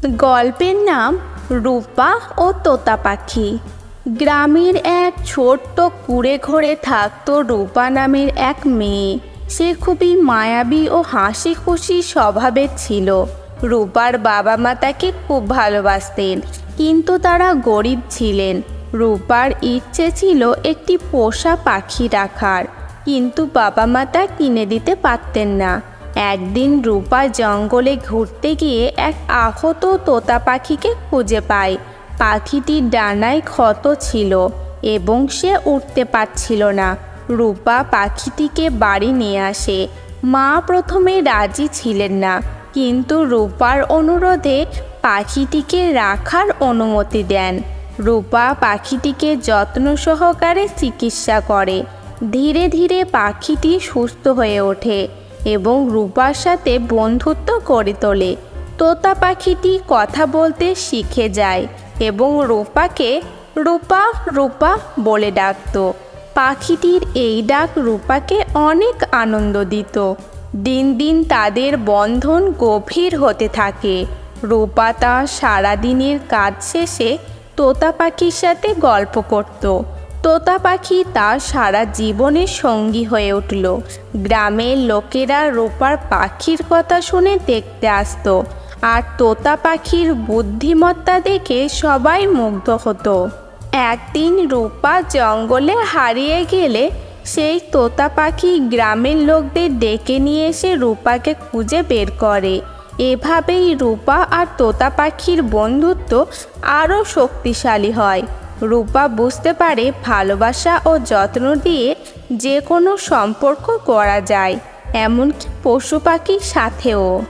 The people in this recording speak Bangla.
গল্পের নাম রূপা ও তোতা পাখি। গ্রামের এক ছোট্ট কুড়ে ঘরে থাকত রূপা নামের এক মেয়ে। সে খুবই মায়াবী ও হাসি খুশি স্বভাবের ছিল। রূপার বাবা মা তাকে খুব ভালোবাসতেন, কিন্তু তারা গরিব ছিলেন। রূপার ইচ্ছে ছিল একটি পোষা পাখি রাখার, কিন্তু বাবা মা তা কিনে দিতে পারতেন না। একদিন রূপা জঙ্গলে ঘুরতে গিয়ে এক আহত তোতা পাখিকে খুঁজে পায়। পাখিটির ডানায় ক্ষত ছিল এবং সে উঠতে পারছিল না। রূপা পাখিটিকে বাড়ি নিয়ে আসে। মা প্রথমে রাজি ছিলেন না, কিন্তু রূপার অনুরোধে পাখিটিকে রাখার অনুমতি দেন। রূপা পাখিটিকে যত্ন সহকারে চিকিৎসা করে। ধীরে ধীরে পাখিটি সুস্থ হয়ে ওঠে। এবং রূপার সাথে বন্ধুত্ব করে তোলে। তোতা পাখিটি কথা বলতে শিখে যায় এবং রূপাকে রূপা রূপা বলে ডাকতো। পাখিটির এই ডাক রূপাকে অনেক আনন্দ দিত। দিন দিন তাদের বন্ধন গভীর হতে থাকে। রূপা তার সারাদিনের কাজ শেষে তোতা পাখির সাথে গল্প করত। তোতা পাখি তার সারা জীবনের সঙ্গী হয়ে উঠল। গ্রামের লোকেরা রূপার পাখির কথা শুনে দেখতে আসতো আর তোতা পাখির বুদ্ধিমত্তা দেখে সবাই মুগ্ধ হতো। একদিন রূপা জঙ্গলে হারিয়ে গেলে সেই তোতা পাখি গ্রামের লোকদের ডেকে নিয়ে এসে রূপাকে খুঁজে বের করে। এভাবেই রূপা আর তোতা পাখির বন্ধুত্ব আরও শক্তিশালী হয়। রূপা বুঝতে পারে ভালোবাসা ও যত্ন দিয়ে যে কোনো সম্পর্ক করা যায়, এমনকি পশু পাখির সাথেও।